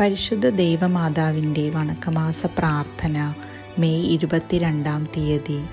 പരിശുദ്ധ ദൈവമാതാവിന്റെ വണക്കമാസ പ്രാർത്ഥന മെയ് ഇരുപത്തിരണ്ടാം തീയതി.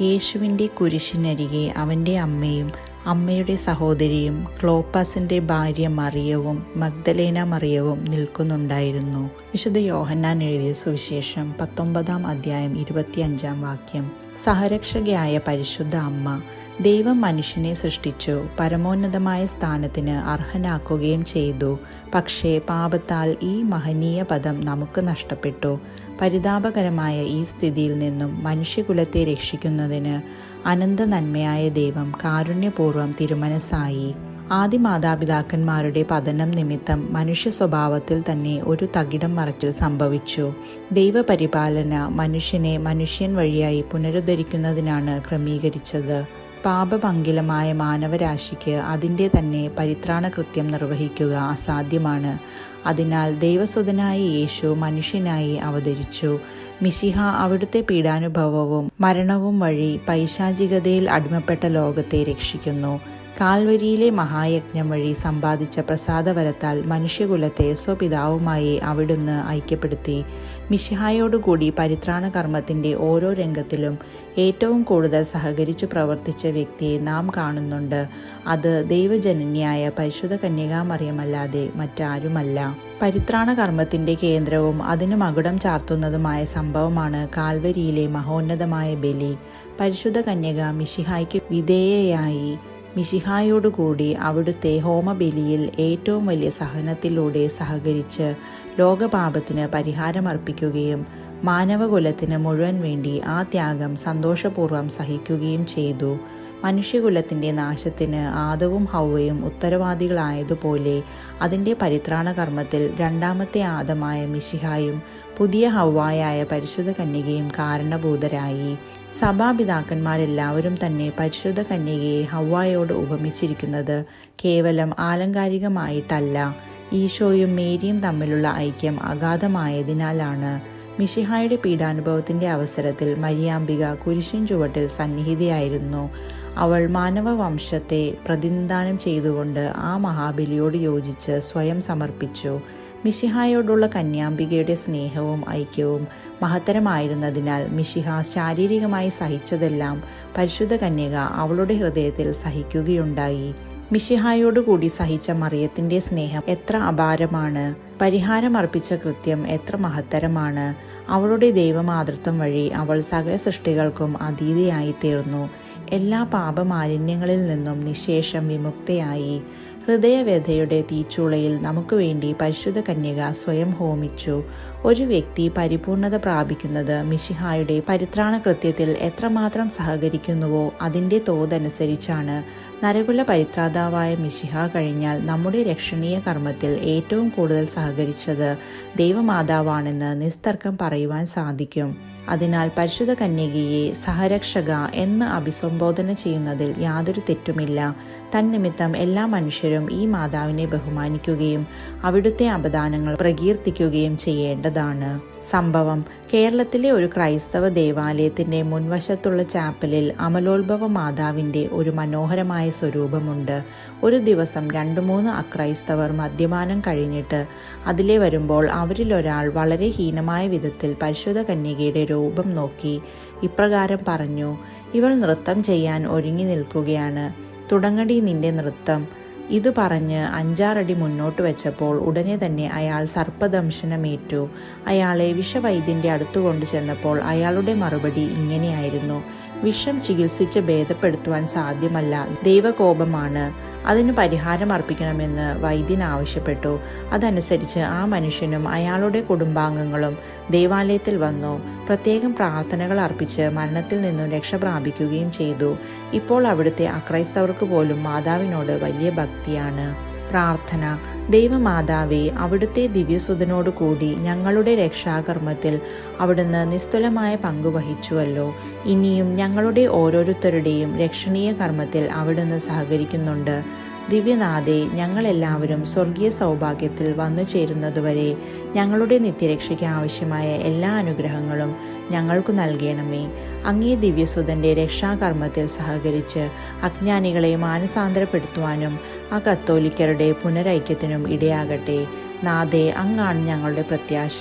യേശുവിന്റെ കുരിശിനരികെ അവന്റെ അമ്മയും അമ്മയുടെ സഹോദരിയും ക്ലോപ്പാസിന്റെ ഭാര്യ മറിയവും മഗ്ദലേന മറിയവും നിൽക്കുന്നുണ്ടായിരുന്നു. വിശുദ്ധ യോഹന്നാൻ എഴുതിയ സുവിശേഷം പത്തൊമ്പതാം അധ്യായം ഇരുപത്തിയഞ്ചാം വാക്യം. സഹരക്ഷകയായ പരിശുദ്ധ അമ്മ ദൈവം മനുഷ്യനെ സൃഷ്ടിച്ചു പരമോന്നതമായ സ്ഥാനത്തിന് അർഹനാക്കുകയും ചെയ്തു. പക്ഷേ പാപത്താൽ ഈ മഹനീയ പദം നമുക്ക് നഷ്ടപ്പെട്ടു. പരിതാപകരമായ ഈ സ്ഥിതിയിൽ നിന്നും മനുഷ്യകുലത്തെ രക്ഷിക്കുന്നതിന് അനന്ത നന്മയായ ദൈവം കാരുണ്യപൂർവം തിരുമനസ്സായി. ആദ്യ മാതാപിതാക്കന്മാരുടെ പതനം നിമിത്തം മനുഷ്യ സ്വഭാവത്തിൽ തന്നെ ഒരു തകിടം മറച്ചിൽ സംഭവിച്ചു. ദൈവപരിപാലന മനുഷ്യനെ മനുഷ്യൻ വഴിയായി പുനരുദ്ധരിക്കുന്നതിനാണ് ക്രമീകരിച്ചത്. പാപപങ്കിലമായ മാനവരാശിക്ക് അതിന്റെ തന്നെ പരിത്രാണ കൃത്യം നിർവഹിക്കുക അസാധ്യമാണ്. അതിനാൽ ദൈവസുതനായ യേശു മനുഷ്യനായി അവതരിച്ചു. മിശിഹ അവിടുത്തെ പീഡാനുഭവവും മരണവും വഴി പൈശാചികതയിൽ അടിമപ്പെട്ട ലോകത്തെ രക്ഷിക്കുന്നു. കാൽവരിയിലെ മഹായജ്ഞം വഴി സമ്പാദിച്ച പ്രസാദവരത്താൽ മനുഷ്യകുലത്തെ സ്വപിതാവുമായി അവിടുന്ന് ഐക്യപ്പെടുത്തി. മിശിഹായോടുകൂടി പരിത്രാണ കർമ്മത്തിന്റെ ഓരോ രംഗത്തിലും ഏറ്റവും കൂടുതൽ സഹകരിച്ചു പ്രവർത്തിച്ച വ്യക്തിയെ നാം കാണുന്നുണ്ട്. അത് ദൈവജനന്യായ പരിശുദ്ധ കന്യകാമറിയമല്ലാതെ മറ്റാരുമല്ല. പരിത്രാണ കർമ്മത്തിന്റെ കേന്ദ്രവും അതിനു മകുടം ചാർത്തുന്നതുമായ സംഭവമാണ് കാൽവരിയിലെ മഹോന്നതമായ ബലി. പരിശുദ്ധ കന്യക മിശിഹായ്ക്ക് വിധേയയായി. മിശിഹായോടുകൂടി അവിടുത്തെ ഹോമബലിയിൽ ഏറ്റവും വലിയ സഹനത്തിലൂടെ സഹകരിച്ച് ലോകപാപത്തിന് പരിഹാരമർപ്പിക്കുകയും മാനവകുലത്തിന് മുഴുവൻ വേണ്ടി ആ ത്യാഗം സന്തോഷപൂർവം സഹിക്കുകയും ചെയ്തു. മനുഷ്യകുലത്തിന്റെ നാശത്തിന് ആദവും ഹൗവയും ഉത്തരവാദികളായതുപോലെ അതിന്റെ പരിത്രാണ കർമ്മത്തിൽ രണ്ടാമത്തെ ആദമായ മിശിഹായും പുതിയ ഹൗവായായ പരിശുദ്ധ കന്യകയും കാരണഭൂതരായി. സഭാപിതാക്കന്മാരെല്ലാവരും തന്നെ പരിശുദ്ധ കന്യകയെ ഹൗവായോട് ഉപമിച്ചിരിക്കുന്നത് കേവലം ആലങ്കാരികമായിട്ടല്ല ഈശോയും മേരിയും തമ്മിലുള്ള ഐക്യം അഗാധമായതിനാലാണ്. മിഷിഹായുടെ പീഡാനുഭവത്തിന്റെ അവസരത്തിൽ മരിയാംബിക കുരിശിൻ ചുവട്ടിൽ സന്നിഹിതയായിരുന്നു. അവൾ മാനവവംശത്തെ പ്രതിനിധാനം ചെയ്തുകൊണ്ട് ആ മഹാബലിയോട് യോജിച്ച് സ്വയം സമർപ്പിച്ചു. മിഷിഹായോടുള്ള കന്യാംബികയുടെ സ്നേഹവും ഐക്യവും മഹത്തരമായിരുന്നതിനാൽ മിഷിഹ ശാരീരികമായി സഹിച്ചതെല്ലാം പരിശുദ്ധ കന്യക അവളുടെ ഹൃദയത്തിൽ സഹിക്കുകയുണ്ടായി. മിഷിഹായോടുകൂടി സഹിച്ച മറിയത്തിന്റെ സ്നേഹം എത്ര അപാരമാണ്. പരിഹാരം അർപ്പിച്ച കൃത്യം എത്ര മഹത്തരമാണ്. അവളുടെ ദൈവമാതൃത്വം വഴി അവൾ സകല സൃഷ്ടികൾക്കും അതീതയായി തീർന്നു എല്ലാ പാപമാലിന്യങ്ങളിൽ നിന്നും നിശേഷം വിമുക്തയായി. ഹൃദയവ്യഥയുടെ തീച്ചൂളയിൽ നമുക്ക് വേണ്ടി പരിശുദ്ധ കന്യക സ്വയം ഹോമിച്ചു. ഒരു വ്യക്തി പരിപൂർണത പ്രാപിക്കുന്നത് മിഷിഹായുടെ പരിത്രാണ കൃത്യത്തിൽ എത്രമാത്രം സഹകരിക്കുന്നുവോ അതിന്റെ തോതനുസരിച്ചാണ്. നരകുല പരിത്രാതാവായ മിഷിഹ കഴിഞ്ഞാൽ നമ്മുടെ രക്ഷണീയ കർമ്മത്തിൽ ഏറ്റവും കൂടുതൽ സഹകരിച്ചത് ദൈവമാതാവാണെന്ന് നിസ്തർക്കം പറയുവാൻ സാധിക്കും. അതിനാൽ പരിശുദ്ധ കന്യകയെ സഹരക്ഷക എന്ന് അഭിസംബോധന ചെയ്യുന്നതിൽ യാതൊരു തെറ്റുമില്ല. തന്നിമിത്തം എല്ലാ മനുഷ്യരും ഈ മാതാവിനെ ബഹുമാനിക്കുകയും അവിടുത്തെ അപദാനങ്ങൾ പ്രകീർത്തിക്കുകയും ചെയ്യേണ്ടതാണ് സംഭവം കേരളത്തിലെ ഒരു ക്രൈസ്തവ ദേവാലയത്തിന്റെ മുൻവശത്തുള്ള ചാപ്പലിൽ അമലോത്ഭവ മാതാവിന്റെ ഒരു മനോഹരമായ സ്വരൂപമുണ്ട്. ഒരു ദിവസം രണ്ടു മൂന്ന് അക്രൈസ്തവർ മദ്യപാനം കഴിഞ്ഞിട്ട് അതിലെ വരുമ്പോൾ അവരിലൊരാൾ വളരെ ഹീനമായ വിധത്തിൽ പരിശുദ്ധ കന്യകയുടെ രൂപം നോക്കി ഇപ്രകാരം പറഞ്ഞു ഇവൾ നൃത്തം ചെയ്യാൻ ഒരുങ്ങി നിൽക്കുകയാണ്. തുടങ്ങടി നിന്റെ നൃത്തം. ഇതു പറഞ്ഞ് അഞ്ചാറടി മുന്നോട്ട് വെച്ചപ്പോൾ ഉടനെ തന്നെ അയാൾ സർപ്പദംശനമേറ്റു. അയാളെ വിഷവൈദ്യന്റെ അടുത്തു കൊണ്ടു ചെന്നപ്പോൾ അയാളുടെ മറുപടി ഇങ്ങനെയായിരുന്നു. വിഷം ചികിത്സിച്ച് ഭേദപ്പെടുത്തുവാൻ സാധ്യമല്ല. ദൈവകോപമാണ്. അതിന് പരിഹാരം അർപ്പിക്കണമെന്ന് വൈദ്യൻ ആവശ്യപ്പെട്ടു. അതനുസരിച്ച് ആ മനുഷ്യനും അയാളുടെ കുടുംബാംഗങ്ങളും ദേവാലയത്തിൽ വന്നു. പ്രത്യേകം പ്രാർത്ഥനകൾ അർപ്പിച്ച് മരണത്തിൽ നിന്നും രക്ഷ പ്രാപിക്കുകയും ചെയ്തു. ഇപ്പോൾ അവിടുത്തെ അക്രൈസ്തവർക്ക് പോലും മാതാവിനോട് വലിയ ഭക്തിയാണ്. പ്രാർത്ഥന. ദൈവമാതാവേ അവിടുത്തെ ദിവ്യസുതനോടു കൂടി ഞങ്ങളുടെ രക്ഷാകർമ്മത്തിൽ അവിടുന്ന് നിസ്തുലമായ പങ്കുവഹിച്ചുവല്ലോ ഇനിയും ഞങ്ങളുടെ ഓരോരുത്തരുടെയും രക്ഷണീയ കർമ്മത്തിൽ അവിടുന്ന് സഹകരിക്കുന്നുണ്ട്. ദിവ്യനാഥെ ഞങ്ങളെല്ലാവരും സ്വർഗീയ സൗഭാഗ്യത്തിൽ വന്നു ചേരുന്നതുവരെ ഞങ്ങളുടെ നിത്യരക്ഷയ്ക്ക് ആവശ്യമായ എല്ലാ അനുഗ്രഹങ്ങളും ഞങ്ങൾക്കു നൽകണമേ. അങ്ങേ ദിവ്യസുതന്റെ രക്ഷാകർമ്മത്തിൽ സഹകരിച്ച് അജ്ഞാനികളെ മാനസാന്തരപ്പെടുത്തുവാനും ആ കത്തോലിക്കരുടെ പുനരൈക്യത്തിനും ഇടയാകട്ടെ. നാഥേ അങ്ങാണ് ഞങ്ങളുടെ പ്രത്യാശ.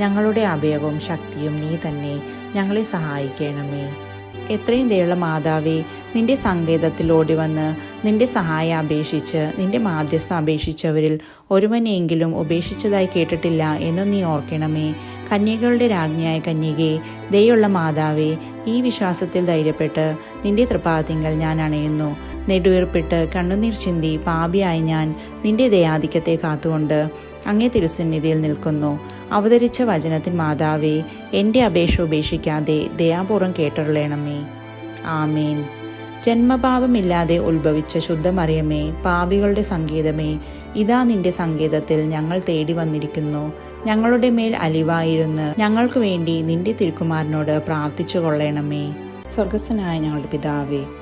ഞങ്ങളുടെ അഭയവും ശക്തിയും നീ തന്നെ ഞങ്ങളെ സഹായിക്കണമേ. എത്രയും ദയുള്ള മാതാവേ നിന്റെ സങ്കേതത്തിൽ ഓടി വന്ന് നിന്റെ സഹായം അപേക്ഷിച്ച് നിന്റെ മാധ്യസ്ഥ അപേക്ഷിച്ചവരിൽ ഒരുവനെയെങ്കിലും ഉപേക്ഷിച്ചതായി കേട്ടിട്ടില്ല എന്ന് നീ ഓർക്കണമേ. കന്യകളുടെ രാജ്ഞിയായ കന്യകെ ദയുള്ള മാതാവേ ഈ വിശ്വാസത്തിൽ ധൈര്യപ്പെട്ട് നിന്റെ തൃപാതിങ്കൽ ഞാൻ അണയുന്നു. നെടുവീർപ്പിട്ട് കണ്ണുനീർ ചിന്തി പാപിയായി ഞാൻ നിന്റെ ദയാധിക്യത്തെ കാത്തുകൊണ്ട് അങ്ങേ തിരുസന്നിധിയിൽ നിൽക്കുന്നു. അവതരിച്ച വചനത്തിൻ മാതാവേ എന്റെ അപേക്ഷ ഉപേക്ഷിക്കാതെ ദയാപൂർവം കേട്ടറിയണമേ ആമേൻ. ജന്മഭാവമില്ലാതെ ഉത്ഭവിച്ച ശുദ്ധമറിയമേ പാപികളുടെ സംഗീതമേ ഇതാ നിന്റെ സംഗീതത്തിൽ ഞങ്ങൾ തേടി വന്നിരിക്കുന്നു. ഞങ്ങളുടെ മേൽ അലിവായിരുന്ന് ഞങ്ങൾക്ക് വേണ്ടി നിന്റെ തിരുക്കുമാരനോട് പ്രാർത്ഥിച്ചു കൊള്ളണമേ സ്വർഗസ്വനായ ഞങ്ങളുടെ പിതാവേ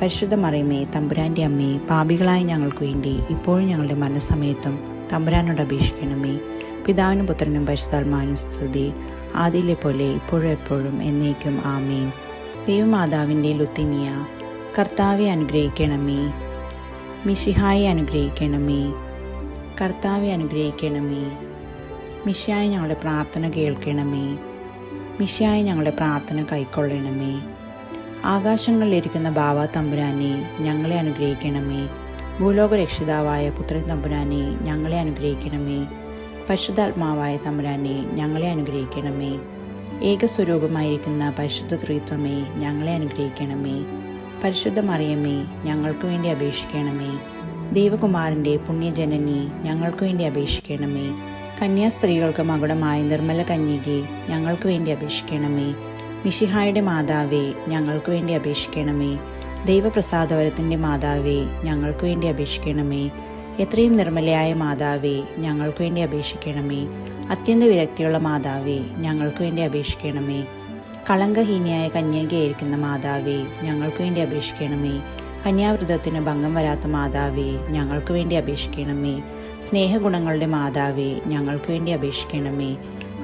പരിശുദ്ധ മറിയമേ തമ്പുരാന്റെ അമ്മേ പാപികളായ ഞങ്ങൾക്ക് വേണ്ടി ഇപ്പോഴും ഞങ്ങളുടെ മരണസമയത്തും തമ്പുരാനോട് അപേക്ഷിക്കണമേ. പിതാവിനും പുത്രനും പരിശുദ്ധാത്മാവിനും സ്തുതി. ആദിയിലെ പോലെ ഇപ്പോഴും എപ്പോഴും എന്നേക്കും ആമേൻ. ദൈവമാതാവിന്റെ ലുത്തിനിയ കർത്താവെ അനുഗ്രഹിക്കണമേ. മിഷിഹായെ അനുഗ്രഹിക്കണമേ. കർത്താവെ അനുഗ്രഹിക്കണമേ. മിഷായി ഞങ്ങളുടെ പ്രാർത്ഥന കേൾക്കണമേ. മിഷായി ഞങ്ങളുടെ പ്രാർത്ഥന കൈക്കൊള്ളണമേ. ആകാശങ്ങളിലിരിക്കുന്ന ബാവ തമ്പുരാനെ ഞങ്ങളെ അനുഗ്രഹിക്കണമേ. ഭൂലോക രക്ഷിതാവായ പുത്രൻ തമ്പുരാനെ ഞങ്ങളെ അനുഗ്രഹിക്കണമേ. പരിശുദ്ധാത്മാവായ തമ്പുരാനെ ഞങ്ങളെ അനുഗ്രഹിക്കണമേ. ഏകസ്വരൂപമായിരിക്കുന്ന പരിശുദ്ധ ത്രിത്വമേ ഞങ്ങളെ അനുഗ്രഹിക്കണമേ. പരിശുദ്ധ മറിയമേ ഞങ്ങൾക്ക് വേണ്ടി അപേക്ഷിക്കണമേ. ദേവകുമാരന്റെ പുണ്യജനനി ഞങ്ങൾക്ക് വേണ്ടി അപേക്ഷിക്കണമേ. കന്യാസ്ത്രീകൾക്ക് മകുടമായ നിർമ്മല കന്യകെ ഞങ്ങൾക്ക് വേണ്ടി അപേക്ഷിക്കണമേ. മിഷിഹായുടെ മാതാവേ ഞങ്ങൾക്ക് വേണ്ടി അപേക്ഷിക്കണമേ. ദൈവപ്രസാദവരത്തിന്റെ മാതാവേ ഞങ്ങൾക്ക് വേണ്ടി അപേക്ഷിക്കണമേ. എത്രയും നിർമ്മലയായ മാതാവേ ഞങ്ങൾക്ക് വേണ്ടി അപേക്ഷിക്കണമേ. അത്യന്ത വിരക്തിയുള്ള മാതാവേ ഞങ്ങൾക്ക് വേണ്ടി അപേക്ഷിക്കണമേ. കളങ്കഹീനിയായ കന്യകയായിരിക്കുന്ന മാതാവേ ഞങ്ങൾക്ക് വേണ്ടി അപേക്ഷിക്കണമേ. കന്യാവൃതത്തിന് ഭംഗം വരാത്ത മാതാവേ ഞങ്ങൾക്ക് വേണ്ടി അപേക്ഷിക്കണമേ. സ്നേഹഗുണങ്ങളുടെ മാതാവേ ഞങ്ങൾക്ക് വേണ്ടി അപേക്ഷിക്കണമേ.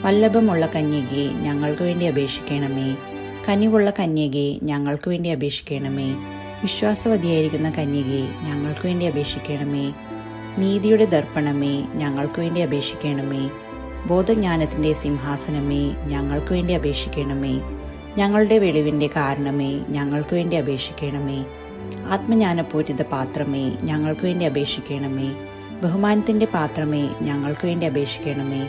വല്ലഭമുള്ള കന്യകയെ ഞങ്ങൾക്ക് വേണ്ടി അപേക്ഷിക്കണമേ. കനിവുള്ള കന്യകയെ ഞങ്ങൾക്ക് വേണ്ടി അപേക്ഷിക്കണമേ. വിശ്വാസവതിയായിരിക്കുന്ന കന്യകയെ ഞങ്ങൾക്ക് വേണ്ടി അപേക്ഷിക്കണമേ. നീതിയുടെ ദർപ്പണമേ ഞങ്ങൾക്ക് വേണ്ടി അപേക്ഷിക്കണമേ. ബോധജ്ഞാനത്തിന്റെ സിംഹാസനമേ ഞങ്ങൾക്ക് വേണ്ടി അപേക്ഷിക്കണമേ. ഞങ്ങളുടെ വെളിവിന്റെ കാരണമേ ഞങ്ങൾക്ക് വേണ്ടി അപേക്ഷിക്കണമേ. ആത്മജ്ഞാനപൂരിത പാത്രമേ ഞങ്ങൾക്ക് വേണ്ടി അപേക്ഷിക്കണമേ. ബഹുമാനത്തിന്റെ പാത്രമേ ഞങ്ങൾക്ക് വേണ്ടി അപേക്ഷിക്കണമേ.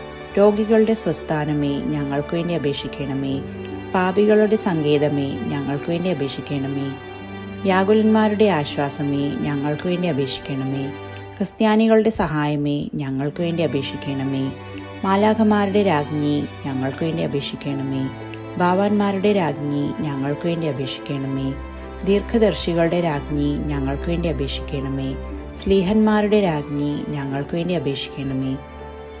രോഗികളുടെ സ്വസ്ഥാനമേ ഞങ്ങൾക്ക് വേണ്ടി അപേക്ഷിക്കണമേ. പാപികളുടെ സങ്കേതമേ ഞങ്ങൾക്ക് വേണ്ടി അപേക്ഷിക്കണമേ. വ്യാകുലന്മാരുടെ ആശ്വാസമേ ഞങ്ങൾക്ക് വേണ്ടി അപേക്ഷിക്കണമേ. ക്രിസ്ത്യാനികളുടെ സഹായമേ ഞങ്ങൾക്ക് വേണ്ടി അപേക്ഷിക്കണമേ. മാലാഖമാരുടെ രാജ്ഞി ഞങ്ങൾക്ക് വേണ്ടി അപേക്ഷിക്കണമേ. ബാവാന്മാരുടെ രാജ്ഞി ഞങ്ങൾക്ക് വേണ്ടി അപേക്ഷിക്കണമേ. ദീർഘദർശികളുടെ രാജ്ഞി ഞങ്ങൾക്ക് വേണ്ടി അപേക്ഷിക്കണമേ. സ്ലീഹന്മാരുടെ രാജ്ഞി ഞങ്ങൾക്ക് വേണ്ടി അപേക്ഷിക്കണമേ.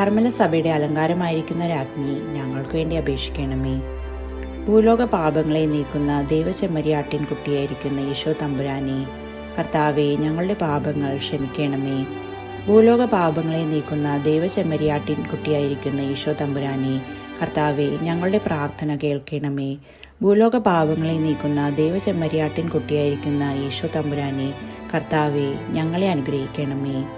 കർമ്മല സഭയുടെ അലങ്കാരമായിരിക്കുന്ന രാജ്ഞി ഞങ്ങൾക്ക് വേണ്ടി അപേക്ഷിക്കണമേ. ഭൂലോക പാപങ്ങളെ നീക്കുന്ന ദൈവചെമ്മരിയാട്ടിൻകുട്ടിയായിരിക്കുന്ന ഈശോ തമ്പുരാനെ കർത്താവെ ഞങ്ങളുടെ പാപങ്ങൾ ക്ഷമിക്കണമേ. ഭൂലോക പാപങ്ങളെ നീക്കുന്ന ദൈവചെമ്മരിയാട്ടിൻകുട്ടിയായിരിക്കുന്ന ഈശോ തമ്പുരാനെ കർത്താവെ ഞങ്ങളുടെ പ്രാർത്ഥന കേൾക്കണമേ. ഭൂലോക പാപങ്ങളെ നീക്കുന്ന ദൈവചെമ്മരിയാട്ടിൻകുട്ടിയായിരിക്കുന്ന ഈശോ തമ്പുരാനെ കർത്താവെ ഞങ്ങളെ അനുഗ്രഹിക്കണമേ.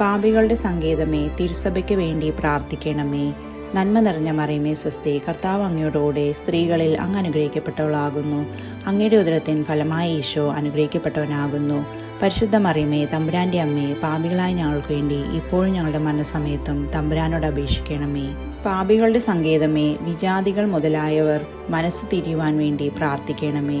പാപികളുടെ സങ്കേതമേ തിരുസഭയ്ക്ക് വേണ്ടി പ്രാർത്ഥിക്കണമേ. നന്മ നിറഞ്ഞ മറിയമേ സ്വസ്തി കർത്താവ് അങ്ങയോടുകൂടെ സ്ത്രീകളിൽ അങ്ങ് അനുഗ്രഹിക്കപ്പെട്ടവളാകുന്നു. അങ്ങയുടെ ഉദരത്തിൻ ഫലമായി ഈശോ അനുഗ്രഹിക്കപ്പെട്ടവനാകുന്നു. പരിശുദ്ധ മറിയമേ തമ്പുരാന്റെ അമ്മേ പാപികളായ ഞങ്ങൾക്ക് വേണ്ടി ഇപ്പോഴും ഞങ്ങളുടെ മനസ്സമയത്തും തമ്പുരാനോട് അപേക്ഷിക്കണമേ. പാപികളുടെ സങ്കേതമേ വിജാതികൾ മുതലായവർ മനസ്സ് തിരിയുവാൻ വേണ്ടി പ്രാർത്ഥിക്കണമേ.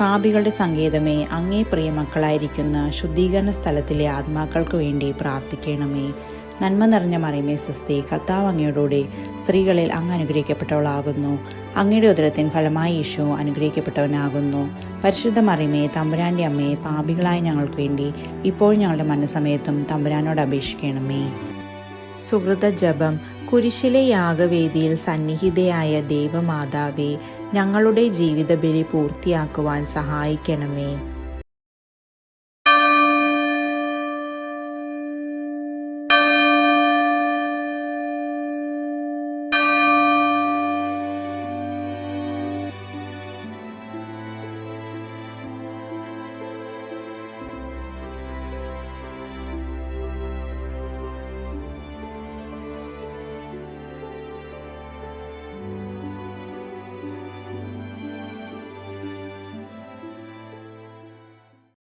പാപികളുടെ സങ്കേതമേ അങ്ങേ പ്രിയമക്കളായിരിക്കുന്ന ശുദ്ധീകരണ സ്ഥലത്തിലെ ആത്മാക്കൾക്ക് വേണ്ടി പ്രാർത്ഥിക്കണമേ. നന്മ നിറഞ്ഞ മറിയമേ സ്വസ്തി കർത്താവ് അങ്ങയോടുകൂടെ സ്ത്രീകളിൽ അങ്ങ് അനുഗ്രഹിക്കപ്പെട്ടവളാകുന്നു. അങ്ങയുടെ ഉദരത്തിൻ ഫലമായി ഈശോ അനുഗ്രഹിക്കപ്പെട്ടവനാകുന്നു. പരിശുദ്ധ മറിയമേ തമ്പുരാന്റെ അമ്മയെ പാപികളായ ഞങ്ങൾക്ക് വേണ്ടി ഇപ്പോൾ ഞങ്ങളുടെ മനസ്സമയത്തും തമ്പുരാനോട് അപേക്ഷിക്കണമേ. സുഹൃത ജപം കുരിശിലെ യാഗവേദിയിൽ സന്നിഹിതയായ ദൈവമാതാവേ ഞങ്ങളുടെ ജീവിത ബലി പൂർത്തിയാക്കുവാൻ സഹായിക്കണമേ.